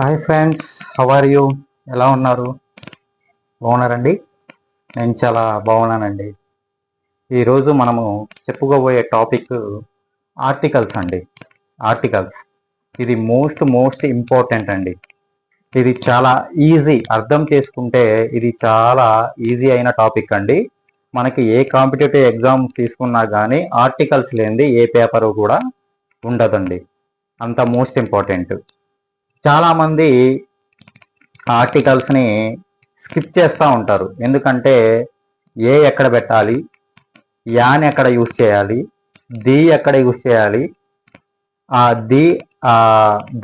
Hi friends how are you ఎలా ఉన్నారు? బాగున్నారండి? నేను చాలా బాగున్నానండి. ఈరోజు మనము చెప్పుకోబోయే టాపిక్ ఆర్టికల్స్ అండి. ఆర్టికల్స్ ఇది మోస్ట్ మోస్ట్ ఇంపార్టెంట్ అండి. ఇది చాలా ఈజీ అర్థం చేసుకుంటే ఇది చాలా ఈజీ అయిన టాపిక్ అండి. మనకి ఏ కాంపిటేటివ్ ఎగ్జామ్ తీసుకున్నా కానీ ఆర్టికల్స్ లేనిది ఏ పేపరు కూడా ఉండదండి. అంత మోస్ట్ ఇంపార్టెంట్ చాలామంది ఆర్టికల్స్ని స్కిప్ చేస్తూ ఉంటారు. ఎందుకంటే ఏ ఎక్కడ పెట్టాలి యాన్ ఎక్కడ యూస్ చేయాలి ది ఎక్కడ యూస్ చేయాలి ఆ ది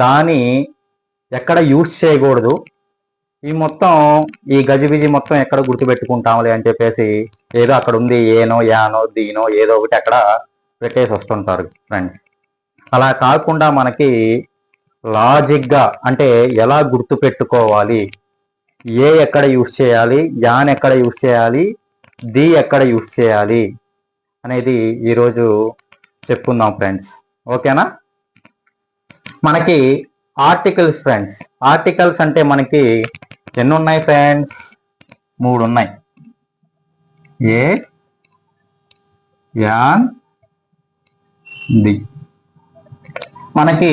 దాని ఎక్కడ యూస్ చేయకూడదు. ఈ మొత్తం ఈ గజిబిజి మొత్తం ఎక్కడ గుర్తుపెట్టుకుంటాంలే అని చెప్పేసి ఏదో అక్కడ ఉంది ఏనో యానో దీనో ఏదో ఒకటి అక్కడ పెట్టేసి వస్తుంటారు ఫ్రెండ్స్. అలా కాకుండా మనకి లాజిక్గా అంటే ఎలా గుర్తు పెట్టుకోవాలి ఏ ఎక్కడ యూస్ చేయాలి? యాన్ ఎక్కడ యూస్ చేయాలి? ది ఎక్కడ యూస్ చేయాలి? అనేది ఈరోజు చెప్పుకుందాం ఫ్రెండ్స్. ఓకేనా? మనకి ఆర్టికల్స్ ఫ్రెండ్స్. ఆర్టికల్స్ అంటే మనకి ఎన్ని ఉన్నాయి ఫ్రెండ్స్? మూడు ఉన్నాయి ఏ? యాన్? ది. మనకి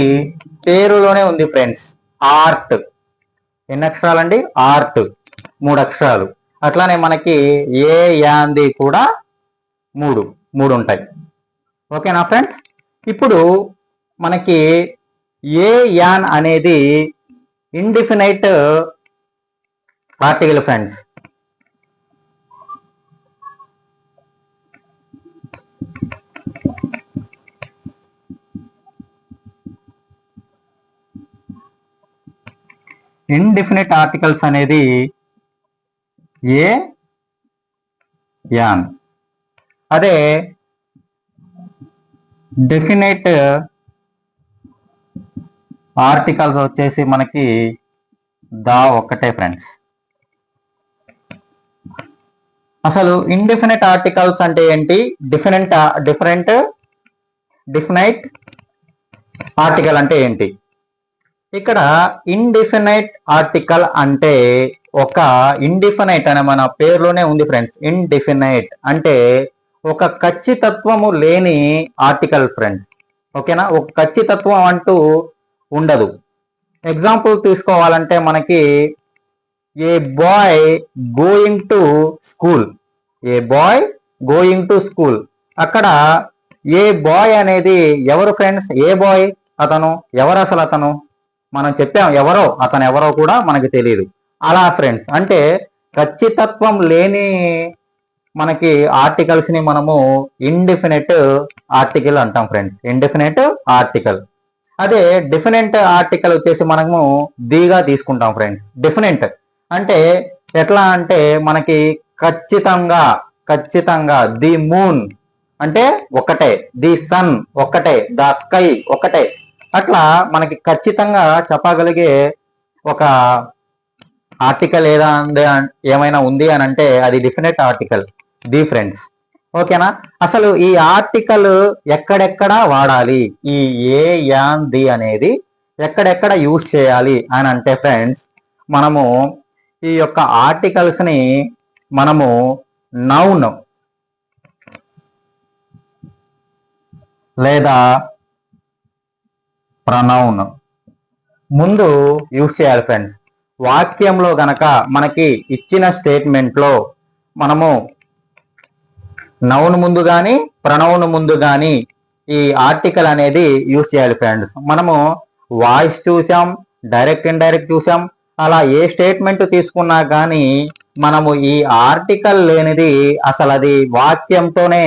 పేరులోనే ఉంది ఫ్రెండ్స్. ఆర్ట్. ఎన్ని అక్షరాలండి? ఆర్ట్. మూడు అక్షరాలు. అట్లానే మనకి ఏ యాంది కూడా మూడు. మూడు ఉంటాయి. ఓకేనా ఫ్రెండ్స్? ఇప్పుడు మనకి ఏ యాన్ అనేది indefinite article friends. Indefinite articles అనేది ఏ? యాన్ అదే డెఫినెట్ ఆర్టికల్స్ వచ్చేసి మనకి దా ఒక్కటే ఫ్రెండ్స్ అసలు ఇండిఫినెట్ ఆర్టికల్స్ అంటే ఏంటి? డిఫరెంట్ డిఫరెంట్ డిఫినైట్ ఆర్టికల్ అంటే ఏంటి? ఇక్కడ ఇండిఫినైట్ ఆర్టికల్ అంటే ఒక ఇండిఫినైట్ అనే మన పేరులోనే ఉంది ఫ్రెండ్స్ ఇండిఫినైట్ అంటే ఒక ఖచ్చితత్వము లేని ఆర్టికల్ ఫ్రెండ్స్ ఓకేనా ఒక ఖచ్చితత్వం అంటూ ఉండదు. ఎగ్జాంపుల్ తీసుకోవాలంటే మనకి a boy going to school a boy going to school అక్కడ ఏ బాయ్ అనేది ఎవరు ఫ్రెండ్స్ ఏ బాయ్ అతను? ఎవరు అసలు అతను? మనం చెప్పాం ఎవరో అతను ఎవరో కూడా మనకి తెలియదు అలా ఫ్రెండ్స్ అంటే ఖచ్చితత్వం లేని మనకి ఆర్టికల్స్ని మనము ఇండిఫినెట్ ఆర్టికల్ అంటాం ఫ్రెండ్స్ ఇండిఫినెట్ ఆర్టికల్ అదే డిఫినెంట్ ఆర్టికల్ వచ్చేసి మనము దీగా తీసుకుంటాం ఫ్రెండ్స్ డిఫినెంట్ అంటే ఎట్లా అంటే మనకి ఖచ్చితంగా ఖచ్చితంగా ది మూన్. అంటే ఒకటే ది సన్ ఒకటే ద స్కై ఒకటే. అట్లా మనకి ఖచ్చితంగా చెప్పగలిగే ఒక ఆర్టికల్ ఏదా ఏమైనా ఉంది అని అంటే అది డిఫినెట్ ఆర్టికల్ ది ఫ్రెండ్స్ ఓకేనా? అసలు ఈ ఆర్టికల్ ఎక్కడెక్కడ వాడాలి? ఈ ఏ యాన్ ది అనేది ఎక్కడెక్కడ యూజ్ చేయాలి అని అంటే ఫ్రెండ్స్ మనము ఈ యొక్క ఆర్టికల్స్ని మనము నౌన్ లేదా ప్రనౌన్ ముందు యూజ్ చేయాలి ఫ్రెండ్స్. వాక్యంలో గనక మనకి ఇచ్చిన స్టేట్మెంట్లో మనము నౌన్ ముందు కానీ ప్రనౌన్ ముందు కానీ ఈ ఆర్టికల్ అనేది యూజ్ చేయాలి ఫ్రెండ్స్. మనము వాయిస్ చూసాం డైరెక్ట్ ఇండైరెక్ట్ చూసాం అలా ఏ స్టేట్మెంట్ తీసుకున్నా కానీ మనము ఈ ఆర్టికల్ లేనిది అసలు అది వాక్యంతోనే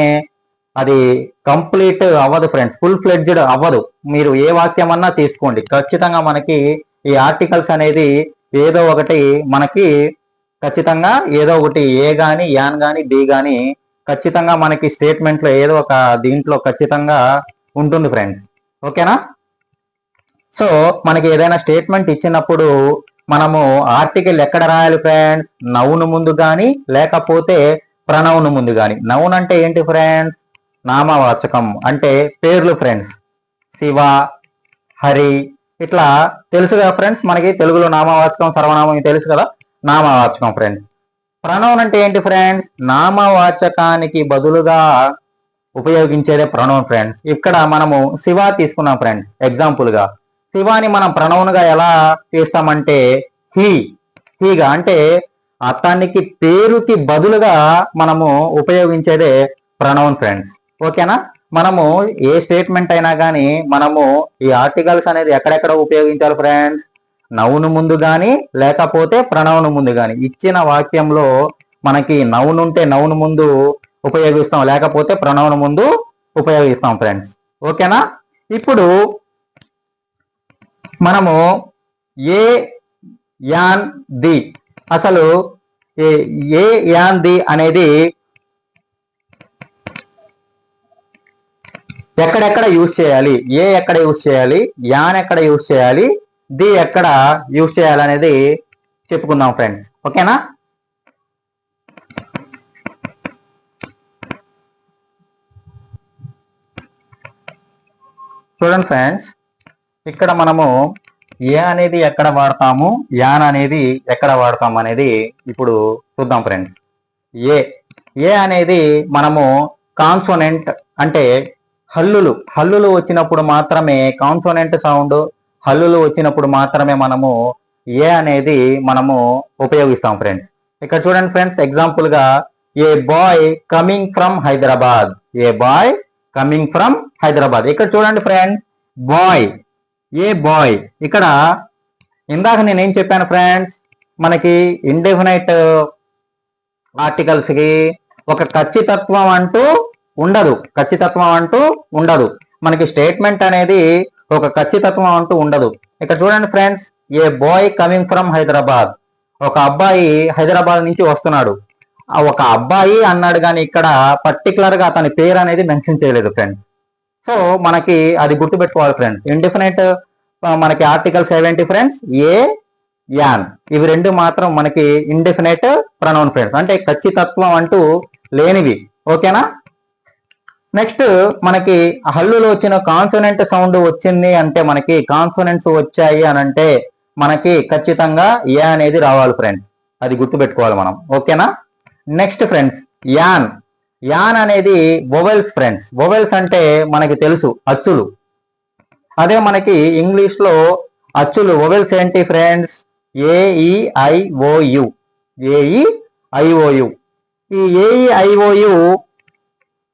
అది కంప్లీట్ అవ్వదు ఫ్రెండ్స్ ఫుల్ ఫ్లెడ్జ్డ్ అవ్వదు. మీరు ఏ వాక్యం అన్నా తీసుకోండి. ఖచ్చితంగా మనకి ఈ ఆర్టికల్స్ అనేది ఏదో ఒకటి మనకి ఖచ్చితంగా ఏదో ఒకటి ఏ గాని యాన్ గాని డి గాని ఖచ్చితంగా మనకి స్టేట్మెంట్లో ఏదో ఒక దీంట్లో ఖచ్చితంగా ఉంటుంది ఫ్రెండ్స్ ఓకేనా? సో మనకి ఏదైనా స్టేట్మెంట్ ఇచ్చినప్పుడు మనము ఆర్టికల్ ఎక్కడ రాయాలి ఫ్రెండ్స్ నౌన్ ముందు కానీ లేకపోతే ప్రనౌన్ ముందు కానీ నౌన్ అంటే ఏంటి ఫ్రెండ్స్ నామవాచకం అంటే పేర్లు ఫ్రెండ్స్ శివ హరి ఇట్లా తెలుసు కదా ఫ్రెండ్స్ మనకి తెలుగులో నామవాచకం సర్వనామం తెలుసు కదా? నామవాచకం ఫ్రెండ్స్ ప్రణౌన్ అంటే ఏంటి ఫ్రెండ్స్ నామవాచకానికి బదులుగా ఉపయోగించేదే ప్రణౌన్ ఫ్రెండ్స్ ఇక్కడ మనము శివ తీసుకున్నాం ఫ్రెండ్స్ ఎగ్జాంపుల్గా శివాని మనం ప్రణౌన్గా ఎలా తీస్తామంటే హీ హీగా అంటే అతనికి పేరుకి బదులుగా మనము ఉపయోగించేదే ప్రణౌన్ ఫ్రెండ్స్ ఓకేనా? మనము ఏ స్టేట్మెంట్ అయినా కానీ మనము ఈ ఆర్టికల్స్ అనేది ఎక్కడెక్కడ ఉపయోగించాలి ఫ్రెండ్స్ నౌను ముందు కానీ లేకపోతే ప్రణౌను ముందు కానీ ఇచ్చిన వాక్యంలో మనకి నౌను ఉంటే నౌను ముందు ఉపయోగిస్తాం లేకపోతే ప్రణౌను ముందు ఉపయోగిస్తాం ఫ్రెండ్స్ ఓకేనా? ఇప్పుడు మనము ఏ యాన్ ది. అసలు ఏ- ఏ యాన్ ది అనేది ఎక్కడెక్కడ యూజ్ చేయాలి? ఏ ఎక్కడ యూజ్ చేయాలి? యాన్ ఎక్కడ యూజ్ చేయాలి? ది ఎక్కడ యూజ్ చేయాలి అనేది చెప్పుకుందాం ఫ్రెండ్స్. ఓకేనా? చూడండి ఫ్రెండ్స్ ఇక్కడ మనము ఏ అనేది ఎక్కడ వాడతాము? యాన్ అనేది ఎక్కడ వాడతాము అనేది ఇప్పుడు చూద్దాం ఫ్రెండ్స్. ఏ ఏ అనేది మనము కాన్సోనెంట్ అంటే హల్లులు. హల్లులు వచ్చినప్పుడు మాత్రమే కాన్సోనెంట్ సౌండ్ హల్లులు వచ్చినప్పుడు మాత్రమే మనము ఏ అనేది మనము ఉపయోగిస్తాం ఫ్రెండ్స్ ఇక్కడ చూడండి ఫ్రెండ్స్ ఎగ్జాంపుల్గా a boy coming from Hyderabad a boy coming from Hyderabad ఇక్కడ చూడండి ఫ్రెండ్స్ బాయ్ ఏ బాయ్ ఇక్కడ ఇందాక నేనేం చెప్పాను ఫ్రెండ్స్ మనకి ఇండెఫినైట్ ఆర్టికల్స్కి ఒక ఖచ్చితత్వం అంటూ ఉండదు. ఖచ్చితత్వం అంటూ ఉండదు. మనకి స్టేట్మెంట్ అనేది ఒక ఖచ్చితత్వం అంటూ ఉండదు. ఇక్కడ చూడండి friends a boy coming from Hyderabad. ఒక అబ్బాయి హైదరాబాద్ నుంచి వస్తున్నాడు. ఒక అబ్బాయి అన్నాడు కానీ ఇక్కడ పర్టికులర్గా అతని పేరు అనేది మెన్షన్ చేయలేదు ఫ్రెండ్స్ సో మనకి అది గుర్తుపెట్టుకోవాలి ఫ్రెండ్స్ ఇండిఫినెట్ మనకి article seventy friends a an ఇవి రెండు మాత్రం మనకి ఇండిఫినెట్ ప్రనౌన్ ఫ్రెండ్స్ అంటే ఖచ్చితత్వం అంటూ లేనివి. ఓకేనా నెక్స్ట్ మనకి హల్లులో వచ్చిన కాన్సోనెంట్ సౌండ్ వచ్చింది అంటే మనకి కాన్సోనెంట్స్ వచ్చాయి అని అంటే మనకి ఖచ్చితంగా యా అనేది రావాలి ఫ్రెండ్స్ అది గుర్తుపెట్టుకోవాలి మనం. ఓకేనా నెక్స్ట్ ఫ్రెండ్స్ యాన్. యాన్ అనేది వొవెల్స్ ఫ్రెండ్స్ వొవెల్స్ అంటే మనకి తెలుసు అచ్చులు. అదే మనకి ఇంగ్లీష్లో అచ్చులు వొవెల్స్ ఏంటి friends A E I O U A E I O U ఈ A E I O U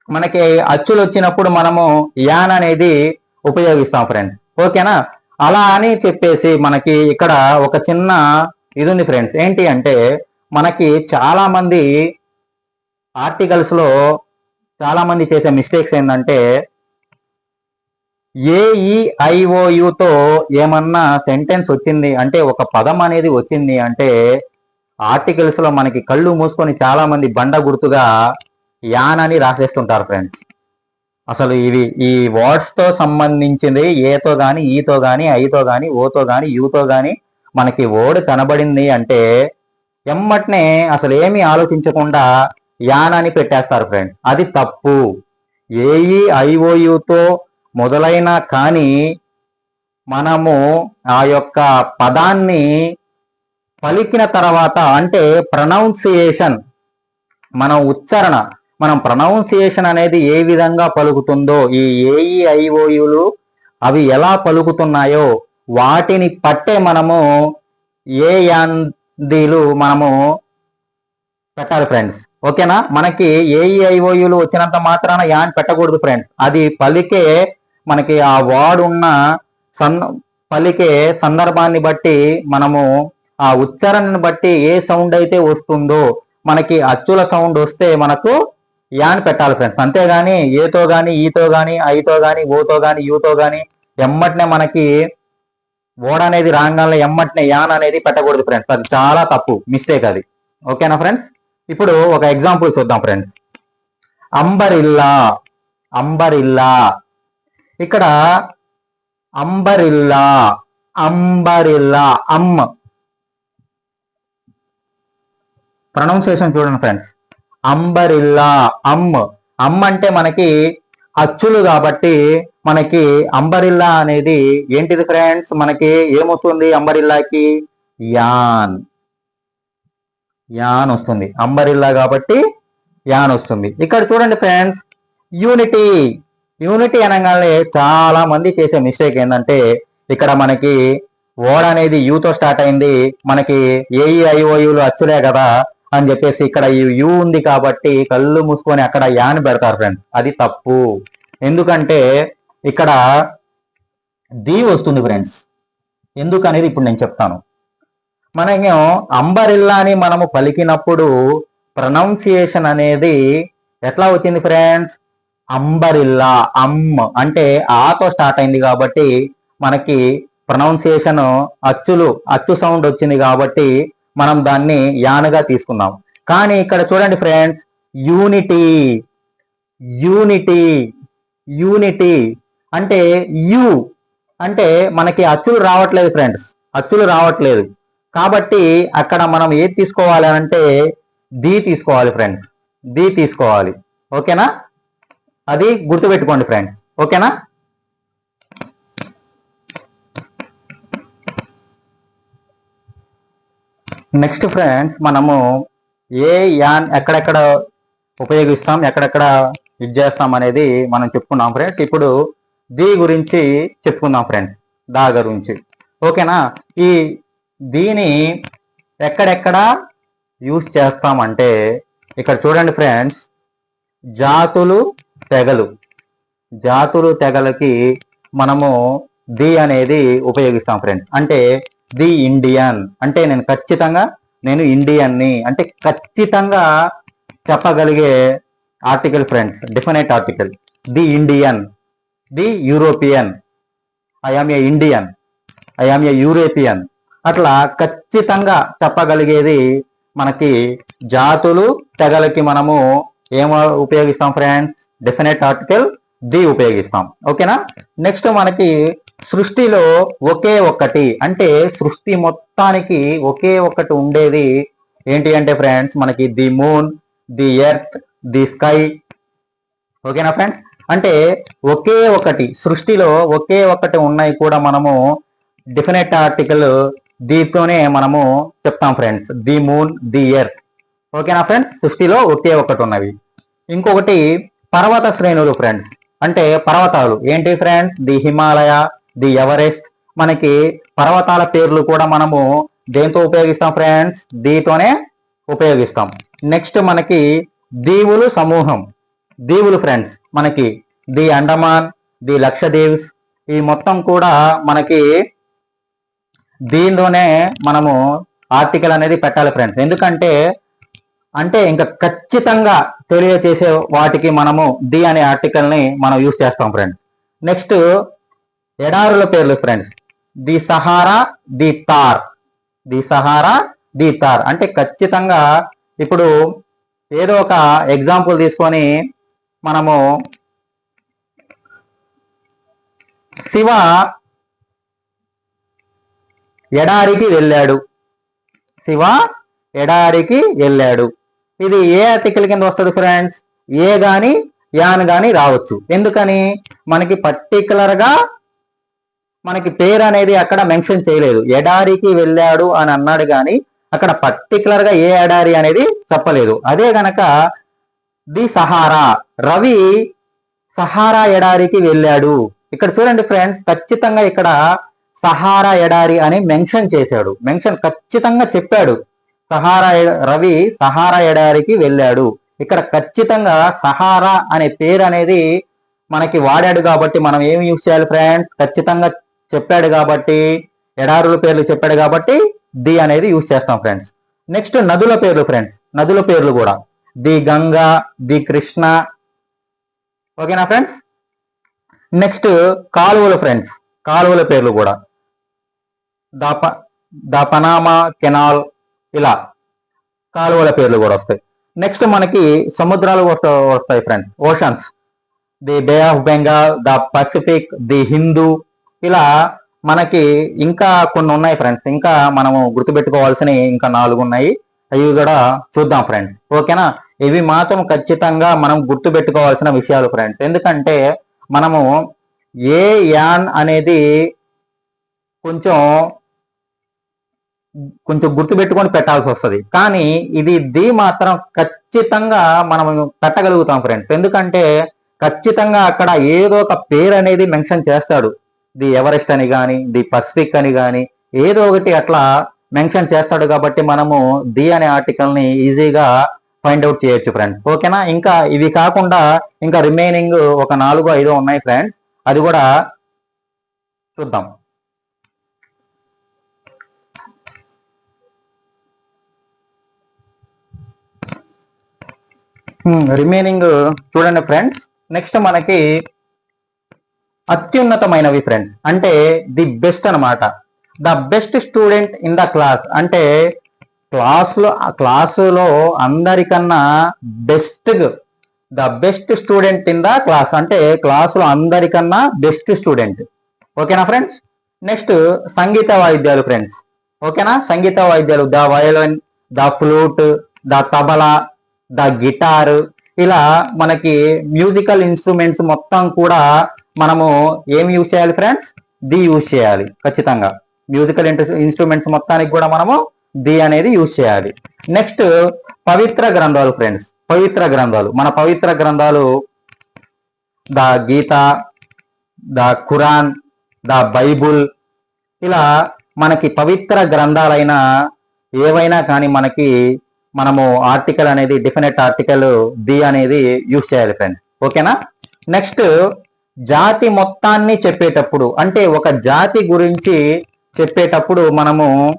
మనకి అచ్చులు వచ్చినప్పుడు మనము యాన్ అనేది ఉపయోగిస్తాం ఫ్రెండ్స్ ఓకేనా? అలా అని చెప్పేసి మనకి ఇక్కడ ఒక చిన్న ఇది ఉంది ఫ్రెండ్స్ ఏంటి అంటే మనకి చాలా మంది ఆర్టికల్స్లో చాలా మంది చేసే మిస్టేక్స్ ఏంటంటే ఏఈఐఓయుతో ఏమన్నా సెంటెన్స్ వచ్చింది అంటే ఒక పదం అనేది వచ్చింది అంటే ఆర్టికల్స్లో మనకి కళ్ళు మూసుకొని చాలా మంది బండ గుర్తుగా యాన్ అని రాసేస్తుంటారు ఫ్రెండ్స్ అసలు ఇవి ఈ వర్డ్స్తో సంబంధించింది ఏతో గాని ఈతో గాని ఐతో గాని ఓతో గాని యూతో గాని మనకి ఓడ్ కనబడింది అంటే ఎమ్మటనే అసలు ఏమీ ఆలోచించకుండా యాన్ అని పెట్టేస్తారు ఫ్రెండ్ అది తప్పు. ఏఈ ఐఓయుతో మొదలైన కానీ మనము ఆ యొక్క పదాన్ని పలికిన తర్వాత అంటే ప్రొనౌన్సియేషన్ మన ఉచ్చారణ మనం ప్రొనౌన్సియేషన్ అనేది ఏ విధంగా పలుకుతుందో ఈ ఏఈఐఓయులు అవి ఎలా పలుకుతున్నాయో వాటిని పట్టే మనము ఏ యాందీలు మనము పెట్టాలి ఫ్రెండ్స్ ఓకేనా? మనకి ఏఈఐఓయులు వచ్చినంత మాత్రాన యాన్ పెట్టకూడదు ఫ్రెండ్స్ అది పలికే మనకి ఆ వార్డ్ ఉన్న సన్ పలికే సందర్భాన్ని బట్టి మనము ఆ ఉచ్చారణను బట్టి ఏ సౌండ్ అయితే వస్తుందో మనకి అచ్చుల సౌండ్ వస్తే మనకు యాన్ పెట్టాలి ఫ్రెండ్స్ అంతేగాని ఏతో గాని ఈతో గాని ఐతో గాని ఓతో గాని యూతో గాని ఎమ్మటనే మనకి ఓడ అనేది రాగానే ఎమ్మటనే యాన్ అనేది పెట్టకూడదు ఫ్రెండ్స్ అది చాలా తప్పు మిస్టేక్ అది. ఓకేనా ఫ్రెండ్స్ ఇప్పుడు ఒక ఎగ్జాంపుల్ చూద్దాం ఫ్రెండ్స్ అంబరిల్లా అంబరిల్లా. ఇక్కడ అంబరిల్లా అంబరిల్లా అమ్. ప్రొనౌన్సియేషన్ చూడండి ఫ్రెండ్స్ అంబరిల్లా అమ్. అమ్ అంటే మనకి అచ్చులు కాబట్టి మనకి అంబరిల్లా అనేది ఏంటిది ఫ్రెండ్స్ మనకి ఏమొస్తుంది అంబరిల్లాకి? యాన్. యాన్ వస్తుంది. అంబరిల్లా కాబట్టి యాన్ వస్తుంది. ఇక్కడ చూడండి ఫ్రెండ్స్ యూనిటీ యూనిటీ అనగానే చాలా మంది చేసే మిస్టేక్ ఏంటంటే ఇక్కడ మనకి ఓడ్ అనేది యూతో స్టార్ట్ అయింది. మనకి ఏఈ అచ్చులే కదా. అని చెప్పేసి ఇక్కడ ఈ యూ ఉంది కాబట్టి కళ్ళు మూసుకొని అక్కడ యాన్ పెడతారు ఫ్రెండ్స్ అది తప్పు. ఎందుకంటే ఇక్కడ ది వస్తుంది ఫ్రెండ్స్ ఎందుకనేది ఇప్పుడు నేను చెప్తాను. మనము అంబరిల్లా అని మనము పలికినప్పుడు ప్రొనౌన్సియేషన్ అనేది ఎట్లా వచ్చింది ఫ్రెండ్స్ అంబరిల్లా అమ్ అంటే ఆతో స్టార్ట్ అయింది కాబట్టి మనకి ప్రొనౌన్సియేషన్ అచ్చులు అచ్చు సౌండ్ వచ్చింది కాబట్టి మనం దాన్ని యానగా తీసుకున్నాం. కానీ ఇక్కడ చూడండి ఫ్రెండ్స్ యూనిటీ యూనిటీ యూనిటీ అంటే యు అంటే మనకి అచ్చులు రావట్లేదు ఫ్రెండ్స్ అచ్చులు రావట్లేదు. కాబట్టి అక్కడ మనం ఏది తీసుకోవాలి అంటే ది తీసుకోవాలి ఫ్రెండ్స్ ది తీసుకోవాలి. ఓకేనా? అది గుర్తుపెట్టుకోండి ఫ్రెండ్స్ ఓకేనా? నెక్స్ట్ ఫ్రెండ్స్ మనము ఏ యాన్ ఎక్కడెక్కడ ఉపయోగిస్తాం ఎక్కడెక్కడ ఇది చేస్తాం అనేది మనం చెప్పుకున్నాం ఫ్రెండ్స్ ఇప్పుడు ది గురించి చెప్పుకుందాం ఫ్రెండ్స్ దా గురించి. ఓకేనా? ఈ దీని ఎక్కడెక్కడ యూస్ చేస్తామంటే ఇక్కడ చూడండి ఫ్రెండ్స్ జాతులు తెగలు. జాతులు తెగలకి మనము ది అనేది ఉపయోగిస్తాం ఫ్రెండ్స్ అంటే ది ఇండియన్. అంటే నేను ఖచ్చితంగా నేను ఇండియన్ని. అంటే ఖచ్చితంగా చెప్పగలిగే article friends definite article the Indian. The European. I am a Indian I am a European. అట్లా ఖచ్చితంగా చెప్పగలిగేది మనకి జాతులు తెగలకి మనము ఏమో ఉపయోగిస్తాం ఫ్రెండ్స్? డెఫినెట్ ఆర్టికల్ ది ఉపయోగిస్తాం. ఓకేనా? నెక్స్ట్ మనకి సృష్టిలో ఒకే ఒక్కటి. అంటే సృష్టి మొత్తానికి ఒకే ఒక్కటి ఉండేది ఏంటి అంటే ఫ్రెండ్స్ మనకి the moon the earth the sky. ఓకేనా ఫ్రెండ్స్? అంటే ఒకే ఒకటి సృష్టిలో ఒకే ఒకటి ఉన్నాయి కూడా మనము డిఫినెట్ ఆర్టికల్ దీంతోనే మనము చెప్తాం friends. The moon the earth. ఓకేనా ఫ్రెండ్స్? సృష్టిలో ఒకే ఒకటి ఉన్నవి. ఇంకొకటి పర్వత శ్రేణులు ఫ్రెండ్స్. అంటే పర్వతాలు. ఏంటి friends? The Himalaya the Everest. మనకి పర్వతాల పేర్లు కూడా మనము దేంతో ఉపయోగిస్తాం ఫ్రెండ్స్ దీతోనే ఉపయోగిస్తాం. నెక్స్ట్ మనకి దీవులు సమూహం. దీవులు ఫ్రెండ్స్ మనకి ది అండమాన్ ది లక్షదీవ్స్. ఈ మొత్తం కూడా మనకి దీనిలోనే మనము ఆర్టికల్ అనేది పెట్టాలి ఫ్రెండ్స్ ఎందుకంటే అంటే ఇంకా ఖచ్చితంగా తెలియచేసే వాటికి మనము ది అనే ఆర్టికల్ని మనం యూజ్ చేస్తాం ఫ్రెండ్స్ నెక్స్ట్ ఎడారుల పేర్లు friends the Sahara the Thar. The Sahara the Thar. అంటే ఖచ్చితంగా ఇప్పుడు ఏదో ఒక ఎగ్జాంపుల్ తీసుకొని మనము శివ ఎడారికి వెళ్ళాడు. శివ ఎడారికి వెళ్ళాడు. ఇది ఏ ఆర్టికల్ కింద వస్తుంది ఫ్రెండ్స్ ఏ గాని యాన్ గాని రావచ్చు. ఎందుకని? మనకి పర్టికులర్గా మనకి పేరు అనేది అక్కడ మెన్షన్ చేయలేదు. ఎడారికి వెళ్ళాడు అని అన్నాడు కానీ అక్కడ పర్టికులర్గా ఏ ఎడారి అనేది చెప్పలేదు. అదే గనక ది సహారా. రవి సహారా ఎడారికి వెళ్ళాడు. ఇక్కడ చూడండి ఫ్రెండ్స్ ఖచ్చితంగా ఇక్కడ సహారా ఎడారి అని మెన్షన్ చేశాడు. మెన్షన్ ఖచ్చితంగా చెప్పాడు. సహారా రవి సహారా ఎడారికి వెళ్ళాడు. ఇక్కడ ఖచ్చితంగా సహారా అనే పేరు అనేది మనకి వాడాడు కాబట్టి మనం ఏమి యూజ్ చేయాలి ఫ్రెండ్స్ ఖచ్చితంగా చెప్పాడు కాబట్టి ఎడారుల పేర్లు చెప్పాడు కాబట్టి ది అనేది యూజ్ చేస్తాం ఫ్రెండ్స్. నెక్స్ట్ నదుల పేర్లు ఫ్రెండ్స్. నదుల పేర్లు కూడా. The Ganga the Krishna. ఓకేనా ఫ్రెండ్స్? నెక్స్ట్ కాలువల ఫ్రెండ్స్. కాలువల పేర్లు కూడా. ద ప- ద పనామా కెనాల్ ఇలా కాలువల పేర్లు కూడా వస్తాయి. నెక్స్ట్ మనకి సముద్రాలు వస్తాయి friends. Oceans. The bay of Bengal the Pacific the Hindu ఇలా మనకి ఇంకా కొన్ని ఉన్నాయి ఫ్రెండ్స్ ఇంకా మనము గుర్తుపెట్టుకోవాల్సినవి ఇంకా నాలుగు ఉన్నాయి. అవి కూడా చూద్దాం ఫ్రెండ్స్ ఓకేనా ఇవి మాత్రం ఖచ్చితంగా మనం గుర్తు పెట్టుకోవాల్సిన విషయాలు ఫ్రెండ్స్ ఎందుకంటే మనము ఏ యాన్ అనేది కొంచెం కొంచెం గుర్తు పెట్టుకొని పెట్టాల్సి వస్తుంది. కానీ ఇది ది మాత్రం ఖచ్చితంగా మనం పెట్టగలుగుతాం ఫ్రెండ్స్ ఎందుకంటే ఖచ్చితంగా అక్కడ ఏదో ఒక పేరు అనేది మెన్షన్ చేస్తాడు. ది ఎవరెస్ట్ అని కానీ ది పసిఫిక్ అని కానీ ఏదో ఒకటి అట్లా మెన్షన్ చేస్తాడు కాబట్టి మనము ది అనే ఆర్టికల్ని ఈజీగా ఫైండ్ అవుట్ చేయొచ్చు ఫ్రెండ్స్ ఓకేనా? ఇంకా ఇవి కాకుండా ఇంకా రిమైనింగ్ ఒక నాలుగు ఐదు ఉన్నాయి ఫ్రెండ్స్ అది కూడా చూద్దాం. రిమైనింగ్ చూడండి ఫ్రెండ్స్ నెక్స్ట్ మనకి అత్యున్నతమైనవి ఫ్రెండ్స్ అంటే ది బెస్ట్ అన్నమాట. The best student in the class అంటే క్లాస్లో క్లాసులో అందరికన్నా best the best student in the class అంటే క్లాసులో అందరికన్నా బెస్ట్ స్టూడెంట్ ఓకేనా ఫ్రెండ్స్ నెక్స్ట్ సంగీత వాయిద్యాలు ఫ్రెండ్స్ ఓకేనా సంగీత వాయిద్యాలు. The violin the flute the tabla the guitar ఇలా మనకి మ్యూజికల్ ఇన్స్ట్రుమెంట్స్ మొత్తం కూడా మనము ఏం యూజ్ చేయాలి ఫ్రెండ్స్ ది యూజ్ చేయాలి ఖచ్చితంగా. మ్యూజికల్ ఇన్స్ట్రుమెంట్స్ మొత్తానికి కూడా మనము ది అనేది యూజ్ చేయాలి. నెక్స్ట్ పవిత్ర గ్రంథాలు ఫ్రెండ్స్ పవిత్ర గ్రంథాలు. మన పవిత్ర గ్రంథాలు the Gita the Quran the Bible ఇలా మనకి పవిత్ర గ్రంథాలైన ఏవైనా కానీ మనకి మనము ఆర్టికల్ అనేది డిఫినెట్ ఆర్టికల్ ది అనేది యూజ్ చేయాలి ఫ్రెండ్స్ ఓకేనా నెక్స్ట్ జాతి మొత్తాన్ని చెప్పేటప్పుడు అంటే ఒక జాతి గురించి చెప్పేటప్పుడు మనము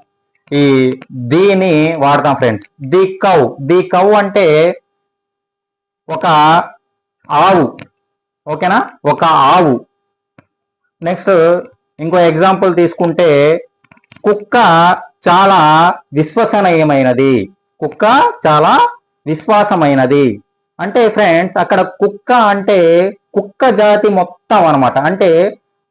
ఈ దీని వాడతాం friends the cow. The cow అంటే ఒక ఆవు. ఓకేనా? ఒక ఆవు. నెక్స్ట్ ఇంకో ఎగ్జాంపుల్ తీసుకుంటే కుక్క చాలా విశ్వసనీయమైనది. కుక్క చాలా విశ్వాసమైనది. అంటే ఫ్రెండ్స్ అక్కడ కుక్క అంటే కుక్క జాతి మొత్తం అన్నమాట. అంటే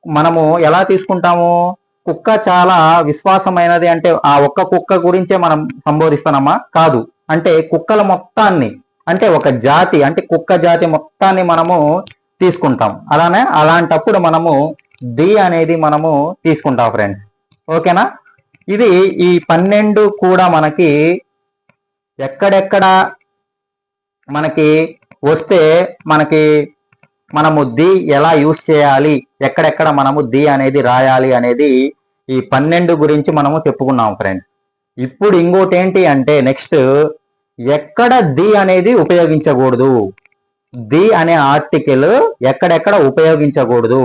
మనము ఎలా తీసుకుంటాము? కుక్క చాలా విశ్వాసమైనది అంటే ఆ ఒక్క కుక్క గురించే మనం సంబోధిస్తున్నామా కాదు. అంటే కుక్కల మొత్తాన్ని అంటే ఒక జాతి అంటే కుక్క జాతి మొత్తాన్ని మనము తీసుకుంటాం. అలానే అలాంటప్పుడు మనము ది అనేది మనము తీసుకుంటాం ఫ్రెండ్స్ ఓకేనా? ఇది ఈ పన్నెండు కూడా మనకి ఎక్కడెక్కడ మనకి వస్తే మనకి మనము ది ఎలా యూస్ చేయాలి? ఎక్కడెక్కడ మనము ది అనేది రాయాలి అనేది ఈ పన్నెండు గురించి మనము చెప్పుకున్నాం ఫ్రెండ్ ఇప్పుడు ఇంకోటి ఏంటి అంటే నెక్స్ట్ ఎక్కడ ది అనేది ఉపయోగించకూడదు? ది అనే ఆర్టికల్ ఎక్కడెక్కడ ఉపయోగించకూడదు?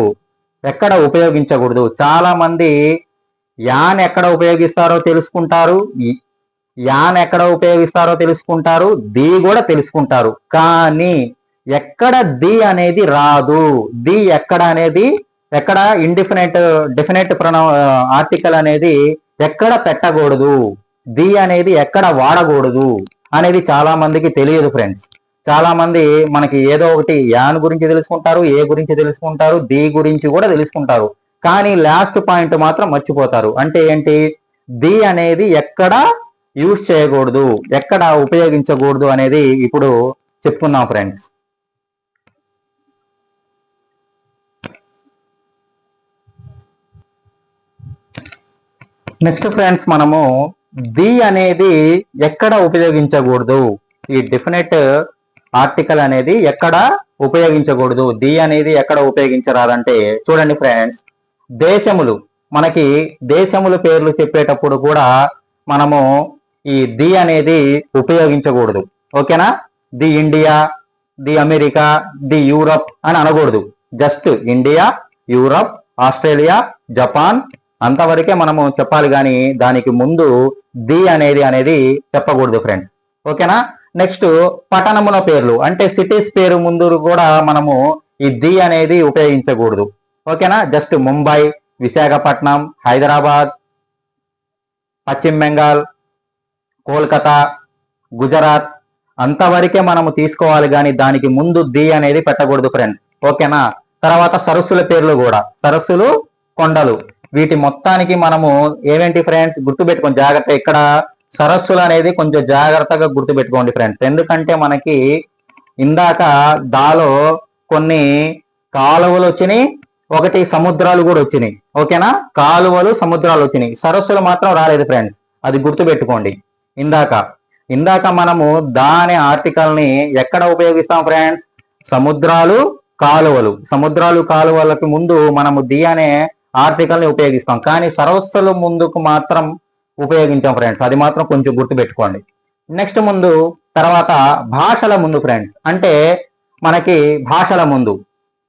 ఎక్కడ ఉపయోగించకూడదు? చాలా మంది యాన్ ఎక్కడ ఉపయోగిస్తారో తెలుసుకుంటారు. యాన్ ఎక్కడ ఉపయోగిస్తారో తెలుసుకుంటారు ది కూడా తెలుసుకుంటారు. కానీ ఎక్కడ ది అనేది రాదు. ది ఎక్కడ అనేది ఎక్కడ ఇండిఫినెట్ డెఫినెట్ ప్రణ ఆర్టికల్ అనేది ఎక్కడ పెట్టకూడదు. ది అనేది ఎక్కడ వాడకూడదు అనేది చాలా మందికి తెలియదు ఫ్రెండ్స్ చాలా మంది మనకి ఏదో ఒకటి యాన్ గురించి తెలుసుకుంటారు ఏ గురించి తెలుసుకుంటారు ది గురించి కూడా తెలుసుకుంటారు. కానీ లాస్ట్ పాయింట్ మాత్రం మర్చిపోతారు. అంటే ఏంటి? ది అనేది ఎక్కడ యూజ్ చేయకూడదు ఎక్కడ ఉపయోగించకూడదు అనేది ఇప్పుడు చెప్పుకున్నాం ఫ్రెండ్స్ నెక్స్ట్ ఫ్రెండ్స్ మనము ది అనేది ఎక్కడ ఉపయోగించకూడదు? ఈ డెఫినెట్ ఆర్టికల్ అనేది ఎక్కడ ఉపయోగించకూడదు? ది అనేది ఎక్కడ ఉపయోగించరాదంటే చూడండి ఫ్రెండ్స్ దేశములు మనకి దేశములు పేర్లు చెప్పేటప్పుడు కూడా మనము ఈ ది అనేది ఉపయోగించకూడదు. ఓకేనా? The India the America the Europe అని అనకూడదు. Just India Europe Australia Japan అంతవరకే మనము చెప్పాలి కానీ దానికి ముందు ది అనేది అనేది చెప్పకూడదు ఫ్రెండ్స్ ఓకేనా? నెక్స్ట్ పట్టణముల పేర్లు. అంటే సిటీస్ పేరు ముందు కూడా మనము ఈ ది అనేది ఉపయోగించకూడదు. ఓకేనా? జస్ట్ ముంబై విశాఖపట్నం హైదరాబాద్ పశ్చిమ బెంగాల్ కోల్కతా గుజరాత్ అంతవరకే మనము తీసుకోవాలి కానీ దానికి ముందు ది అనేది పెట్టకూడదు ఫ్రెండ్ ఓకేనా? తర్వాత సరస్సుల పేర్లు కూడా. సరస్సులు కొండలు. వీటి మొత్తానికి మనము ఏమేంటి ఫ్రెండ్స్ గుర్తుపెట్టుకోండి. జాగ్రత్త. ఇక్కడ సరస్సులు అనేది కొంచెం జాగ్రత్తగా గుర్తుపెట్టుకోండి ఫ్రెండ్స్ ఎందుకంటే మనకి ఇందాక దాలో కొన్ని కాలువలు వచ్చినాయి ఒకటి సముద్రాలు కూడా వచ్చినాయి. ఓకేనా? కాలువలు సముద్రాలు వచ్చినాయి. సరస్సులు మాత్రం రాలేదు ఫ్రెండ్స్ అది గుర్తుపెట్టుకోండి. ఇందాక. ఇందాక మనము దా అనే ఆర్టికల్ని ఎక్కడ ఉపయోగిస్తాం ఫ్రెండ్స్? సముద్రాలు కాలువలు. సముద్రాలు కాలువలకు ముందు మనము ది అనే ఆర్టికల్ని ఉపయోగిస్తాం. కానీ సరస్సులు ముందుకు మాత్రం ఉపయోగించాం ఫ్రెండ్స్. అది మాత్రం కొంచెం గుర్తు పెట్టుకోండి. నెక్స్ట్ ముందు తర్వాత భాషల ముందు ఫ్రెండ్స్. అంటే మనకి భాషల ముందు.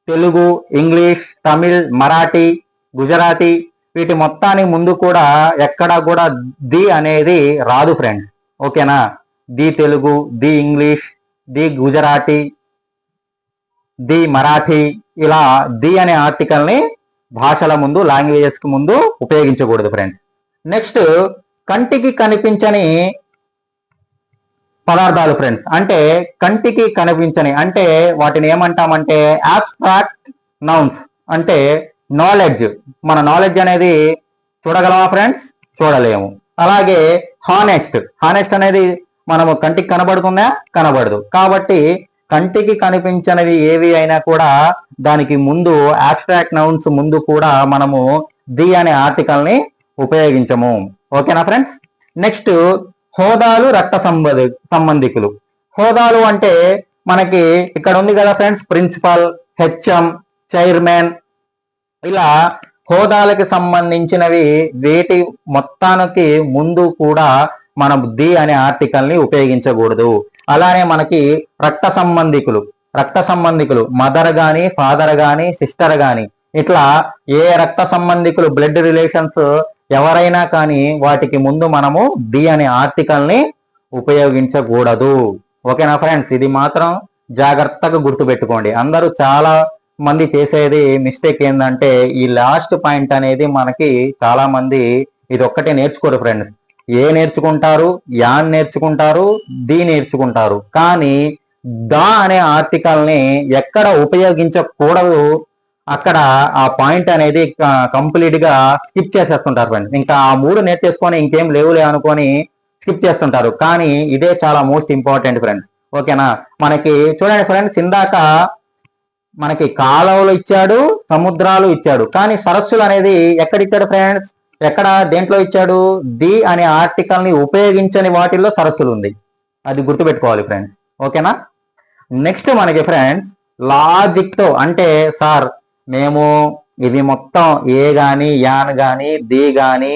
తెలుగు ఇంగ్లీష్ తమిళ్ మరాఠీ గుజరాతీ వీటి మొత్తానికి ముందు కూడా ఎక్కడా కూడా ది అనేది రాదు ఫ్రెండ్ ఓకేనా the Telugu the English the Gujarati the Marathi ఇలా ది అనే ఆర్టికల్ని భాషల ముందు లాంగ్వేజెస్కి ముందు ఉపయోగించకూడదు ఫ్రెండ్స్ నెక్స్ట్ కంటికి కనిపించని పదార్థాలు ఫ్రెండ్స్ అంటే కంటికి కనిపించని అంటే వాటిని ఏమంటామంటే ఆబ్స్ట్రాక్ట్ నౌన్స్ అంటే నాలెడ్జ్ మన నాలెడ్జ్ అనేది చూడగలమా ఫ్రెండ్స్ చూడలేము. అలాగే హానెస్ట్ హానెస్ట్ అనేది మనము కంటికి కనబడుతుందా? కనబడదు. కాబట్టి కంటికి కనిపించనివి ఏవి అయినా కూడా దానికి ముందు ఆబ్స్ట్రాక్ట్ నౌన్స్ ముందు కూడా మనము ది అనే ఆర్టికల్ని ఉపయోగించము. ఓకేనా ఫ్రెండ్స్ నెక్స్ట్ హోదాలు రక్త సంబంధి సంబంధికులు. హోదాలు అంటే మనకి ఇక్కడ ఉంది కదా ఫ్రెండ్స్ ప్రిన్సిపల్ హెచ్ఎం చైర్మన్ ఇలా హోదాలకు సంబంధించినవి వేటి మొత్తానికి ముందు కూడా మనం ది అనే ఆర్టికల్ని ఉపయోగించకూడదు. అలానే మనకి రక్త సంబంధికులు రక్త సంబంధికులు మదర్ గాని ఫాదర్ గాని సిస్టర్ గాని ఇట్లా ఏ రక్త సంబంధికులు బ్లడ్ రిలేషన్స్ ఎవరైనా కానీ వాటికి ముందు మనము డి అనే ఆర్టికల్ని ఉపయోగించకూడదు. ఓకేనా ఫ్రెండ్స్? ఇది మాత్రం జాగ్రత్తగా గుర్తుపెట్టుకోండి. అందరూ చాలా మంది చేసేది మిస్టేక్ ఏంటంటే ఈ లాస్ట్ పాయింట్ అనేది మనకి చాలా మంది ఇది ఒక్కటే నేర్చుకోరు ఫ్రెండ్స్ ఏ నేర్చుకుంటారు యాన్ నేర్చుకుంటారు ది నేర్చుకుంటారు. కానీ దా అనే ఆర్టికల్ని ఎక్కడ ఉపయోగించకూడదు అక్కడ ఆ పాయింట్ అనేది కంప్లీట్గా స్కిప్ చేసేస్తుంటారు ఫ్రెండ్స్ ఇంకా ఆ మూడు నేర్చేసుకొని ఇంకేం లేవులే అనుకొని స్కిప్ చేస్తుంటారు. కానీ ఇదే చాలా మోస్ట్ ఇంపార్టెంట్ ఫ్రెండ్స్ ఓకేనా మనకి చూడండి ఫ్రెండ్స్ ఇందాక మనకి కాలువలు ఇచ్చాడు సముద్రాలు ఇచ్చాడు. కానీ సరస్సులు అనేది ఎక్కడ ఇచ్చాడు ఫ్రెండ్స్ ఎక్కడ? దేంట్లో ఇచ్చాడు? ది అనే ఆర్టికల్ని ఉపయోగించని వాటిల్లో సరస్సులు ఉంది. అది గుర్తుపెట్టుకోవాలి ఫ్రెండ్స్ ఓకేనా? నెక్స్ట్ మనకి ఫ్రెండ్స్ లాజిక్తో అంటే సార్ మేము ఇది మొత్తం ఏ గాని యాన్ గాని ది గాని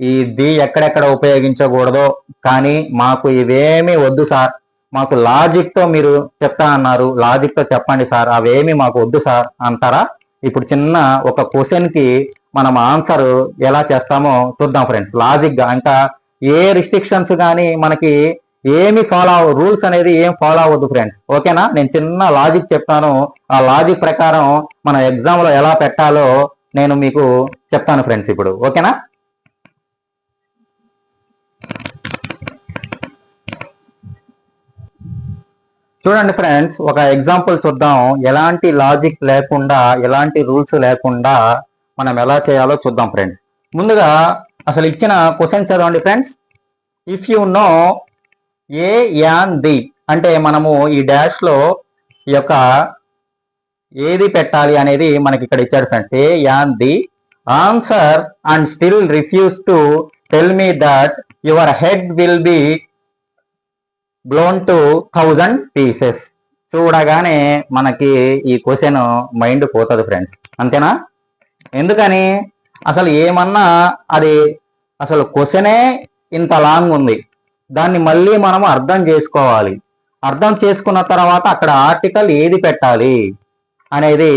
ఈ ది ఎక్కడెక్కడ ఉపయోగించకూడదో కానీ మాకు ఇవేమీ వద్దు సార్. మాకు లాజిక్తో మీరు చెప్తా అన్నారు. లాజిక్తో చెప్పండి సార్. అవేమి మాకు వద్దు సార్ అంటారా? ఇప్పుడు చిన్న ఒక క్వశ్చన్కి మనం ఆన్సర్ ఎలా చేస్తామో చూద్దాం ఫ్రెండ్స్. లాజిక్గా ఇంకా ఏ రిస్ట్రిక్షన్స్ కానీ మనకి ఏమి ఫాలో అవ్వ రూల్స్ అనేది ఏం ఫాలో అవ్వద్దు ఫ్రెండ్స్. ఓకేనా? నేను చిన్న లాజిక్ చెప్తాను. ఆ లాజిక్ ప్రకారం మన ఎగ్జామ్లో ఎలా పెట్టాలో నేను మీకు చెప్తాను ఫ్రెండ్స్ ఇప్పుడు. ఓకేనా? చూడండి ఫ్రెండ్స్ ఒక ఎగ్జాంపుల్ చూద్దాం. ఎలాంటి లాజిక్ లేకుండా ఎలాంటి రూల్స్ లేకుండా మనం ఎలా చేయాలో చూద్దాం ఫ్రెండ్స్ ముందుగా అసలు ఇచ్చిన క్వశ్చన్ చదవండి friends if you know a an the అంటే మనము ఈ డాష్లో ఈ యొక్క ఏది పెట్టాలి అనేది మనకి ఇక్కడ ఇచ్చాడు friends a an the answer and still refuse to tell me that your head will be blown to thousand pieces చూడగానే మనకి ఈ క్వశ్చన్ మైండ్ పోతుంది ఫ్రెండ్స్ అంతేనా? ఎందుకని? అసలు ఏమన్నా అది అసలు క్వశ్చనే ఇంత లాంగ్ ఉంది. దాన్ని మళ్ళీ మనం అర్థం చేసుకోవాలి. అర్థం చేసుకున్న తర్వాత అక్కడ ఆర్టికల్ ఏది పెట్టాలి అనేది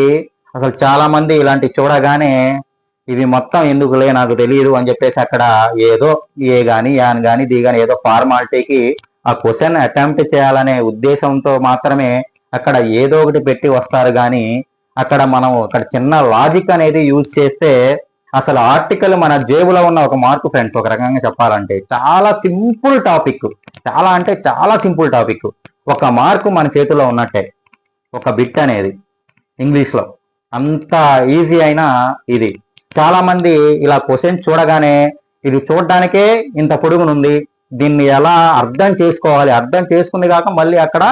అసలు చాలా మంది ఇలాంటి చూడగానే ఇది మొత్తం ఎందుకులే నాకు తెలియదు అని చెప్పేసి అక్కడ ఏదో ఏ గాని యాన్ గాని ది గాని ఏదో ఫార్మాలిటీకి ఆ క్వశ్చన్ అటెంప్ట్ చేయాలనే ఉద్దేశంతో మాత్రమే అక్కడ ఏదో ఒకటి పెట్టి వస్తారు కానీ అక్కడ మనం అక్కడ చిన్న లాజిక్ అనేది యూజ్ చేస్తే అసలు ఆర్టికల్ మన జేబులో ఉన్న ఒక మార్కు ఫ్రెండ్స్ ఒక రకంగా చెప్పాలంటే చాలా సింపుల్ టాపిక్ చాలా అంటే చాలా సింపుల్ టాపిక్ ఒక మార్కు మన చేతిలో ఉన్నట్టే. ఒక బిట్ అనేది ఇంగ్లీష్లో అంత ఈజీ అయినా ఇది. చాలామంది ఇలా క్వశ్చన్ చూడగానే ఇది చూడడానికే ఇంత పొడుగునుంది. దీన్ని ఎలా అర్థం చేసుకోవాలి? అర్థం చేసుకుంది కాక మళ్ళీ అక్కడ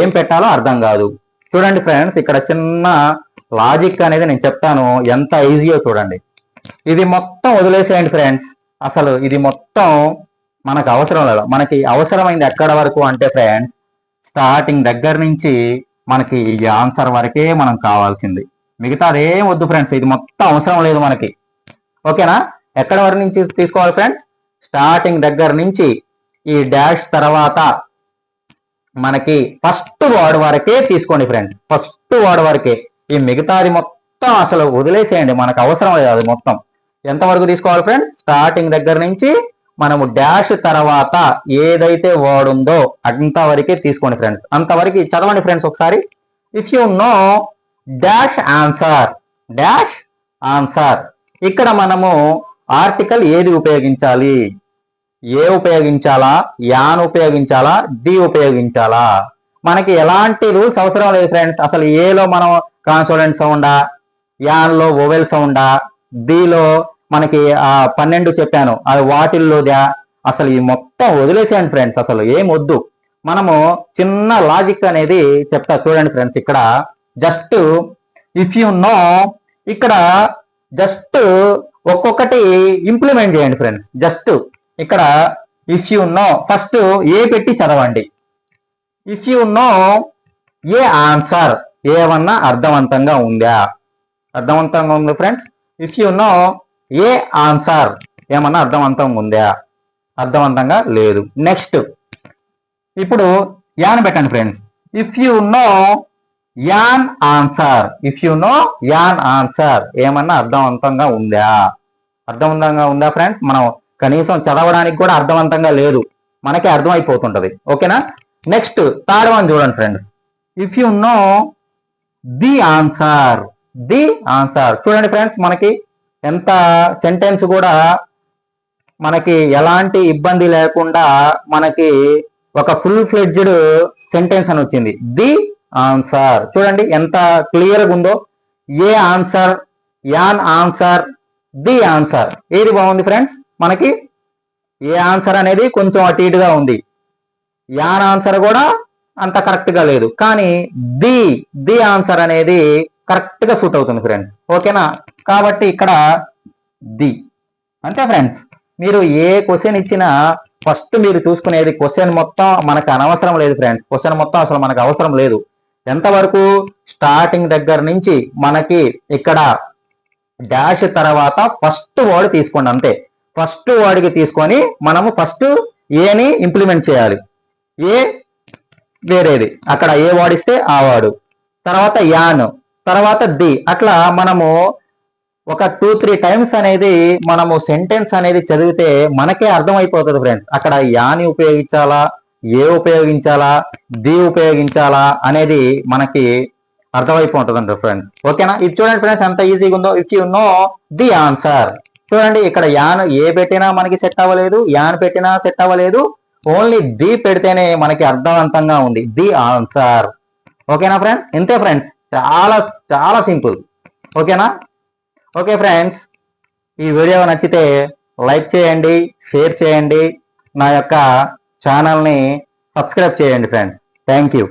ఏం పెట్టాలో అర్థం కాదు. చూడండి ఫ్రెండ్స్ ఇక్కడ చిన్న లాజిక్ అనేది నేను చెప్తాను. ఎంత ఈజీయో చూడండి. ఇది మొత్తం వదిలేసేయండి ఫ్రెండ్స్. అసలు ఇది మొత్తం మనకు అవసరం లేదు. మనకి అవసరమైంది ఎక్కడ వరకు అంటే ఫ్రెండ్స్ స్టార్టింగ్ దగ్గర నుంచి మనకి ఈ ఆన్సర్ వరకే మనం కావాల్సింది. మిగతా అదేం వద్దు ఫ్రెండ్స్. ఇది మొత్తం అవసరం లేదు మనకి. ఓకేనా? ఎక్కడ వరకు నుంచి తీసుకోవాలి ఫ్రెండ్స్? స్టార్టింగ్ దగ్గర నుంచి ఈ డాష్ తర్వాత మనకి ఫస్ట్ వార్డ్ వరకే తీసుకోండి ఫ్రెండ్ ఫస్ట్ వార్డ్ వరకే. ఈ మిగతాది మొత్తం అసలు వదిలేసేయండి. మనకు అవసరం లేదు అది మొత్తం. ఎంతవరకు తీసుకోవాలి ఫ్రెండ్ స్టార్టింగ్ దగ్గర నుంచి మనము డాష్ తర్వాత ఏదైతే వర్డ్ ఉందో అంతవరకే తీసుకోండి ఫ్రెండ్స్ అంతవరకు చదవండి ఫ్రెండ్స్ ఒకసారి. If you know dash answer dash answer ఇక్కడ మనము ఆర్టికల్ ఏది ఉపయోగించాలి? ఏ ఉపయోగించాలా? యాన్ ఉపయోగించాలా? డి ఉపయోగించాలా? మనకి ఎలాంటి రూల్స్ అవసరం లేదు ఫ్రెండ్స్. అసలు ఏలో మనం కాన్సోనెంట్ సౌండా యాన్లో ఓవెల్ సౌండా డిలో మనకి ఆ పన్నెండు చెప్పాను. అది వాటిల్లోదా? అసలు ఈ మొత్తం వదిలేసేయండి ఫ్రెండ్స్. అసలు ఏం వద్దు. మనము చిన్న లాజిక్ అనేది చెప్తా చూడండి ఫ్రెండ్స్ ఇక్కడ. జస్ట్ ఇఫ్ యు నో ఇక్కడ జస్ట్ ఒక్కొక్కటి ఇంప్లిమెంట్ చేయండి ఫ్రెండ్స్ జస్ట్ ఇక్కడ if you know first a పెట్టి చదవండి. If you know a answer ఏమన్నా అర్థవంతంగా ఉందా? అర్థవంతంగా ఉంది friends if you know a answer ఏమన్నా అర్థవంతంగా ఉందా? అర్థవంతంగా లేదు. నెక్స్ట్ ఇప్పుడు యాన్ పెట్టండి friends if you know an answer. If you know an answer. ఏమన్నా అర్థవంతంగా ఉందా? అర్థవంతంగా ఉందా ఫ్రెండ్స్ మనం కనీసం చదవడానికి కూడా అర్థవంతంగా లేదు. మనకే అర్థమైపోతుంటది. ఓకేనా? నెక్స్ట్ థర్డ్ వన్ చూడండి friends if you know the answer the answer చూడండి ఫ్రెండ్స్ మనకి ఎంత సెంటెన్స్ కూడా మనకి ఎలాంటి ఇబ్బంది లేకుండా మనకి ఒక ఫుల్ ఫ్లెడ్జ్డ్ సెంటెన్స్ అని వచ్చింది. The answer. చూడండి ఎంత క్లియర్గా ఉందో. A answer an answer the answer. ఏది బాగుంది ఫ్రెండ్స్? మనకి ఏ ఆన్సర్ అనేది కొంచెం అటు ఇటుగా ఉంది. యాన్ ఆన్సర్ కూడా అంత కరెక్ట్గా లేదు. కానీ ది ది ఆన్సర్ అనేది కరెక్ట్గా సూట్ అవుతుంది ఫ్రెండ్స్. ఓకేనా? కాబట్టి ఇక్కడ ది. అంతే ఫ్రెండ్స్. మీరు ఏ క్వశ్చన్ ఇచ్చినా ఫస్ట్ మీరు చూసుకునేది క్వశ్చన్ మొత్తం మనకు అనవసరం లేదు ఫ్రెండ్స్. క్వశ్చన్ మొత్తం అసలు మనకు అవసరం లేదు. ఎంతవరకు స్టార్టింగ్ దగ్గర నుంచి మనకి ఇక్కడ డాష్ తర్వాత ఫస్ట్ వర్డ్ తీసుకోండి అంతే. ఫస్ట్ వర్డ్కి తీసుకొని మనము ఫస్ట్ ఏని ఇంప్లిమెంట్ చేయాలి. ఏ వేరేది. అక్కడ ఏ వర్డ్ ఇస్తే ఆ వర్డ్. తర్వాత యాన్. తర్వాత ది. అట్లా మనము ఒక టూ త్రీ టైమ్స్ అనేది మనము సెంటెన్స్ అనేది చదివితే మనకే అర్థమైపోతుంది ఫ్రెండ్స్. అక్కడ యాని ఉపయోగించాలా? ఏ ఉపయోగించాలా ది ఉపయోగించాలా అనేది మనకి అర్థమైపోతుంది ఫ్రెండ్స్ ఓకేనా ఇది చూడండి ఫ్రెండ్స్ ఎంత ఈజీగా ఉందో ఇచ్చి ఉన్నో ది ఆన్సర్ చూడండి ఇక్కడ యాన్ ఏ పెట్టినా మనకి సెట్ అవ్వలేదు యాన్ పెట్టినా సెట్ అవ్వలేదు ఓన్లీ ది పెడితేనే మనకి అర్థవంతంగా ఉంది ది ఆన్సర్. ఓకేనా ఫ్రెండ్స్ ఇంతే ఫ్రెండ్స్ చాలా చాలా సింపుల్. ఓకేనా ఓకే ఫ్రెండ్స్ ఈ వీడియో నచ్చితే లైక్ చేయండి షేర్ చేయండి నా యొక్క ఛానల్ని సబ్స్క్రైబ్ చేయండి ఫ్రెండ్స్. Thank you.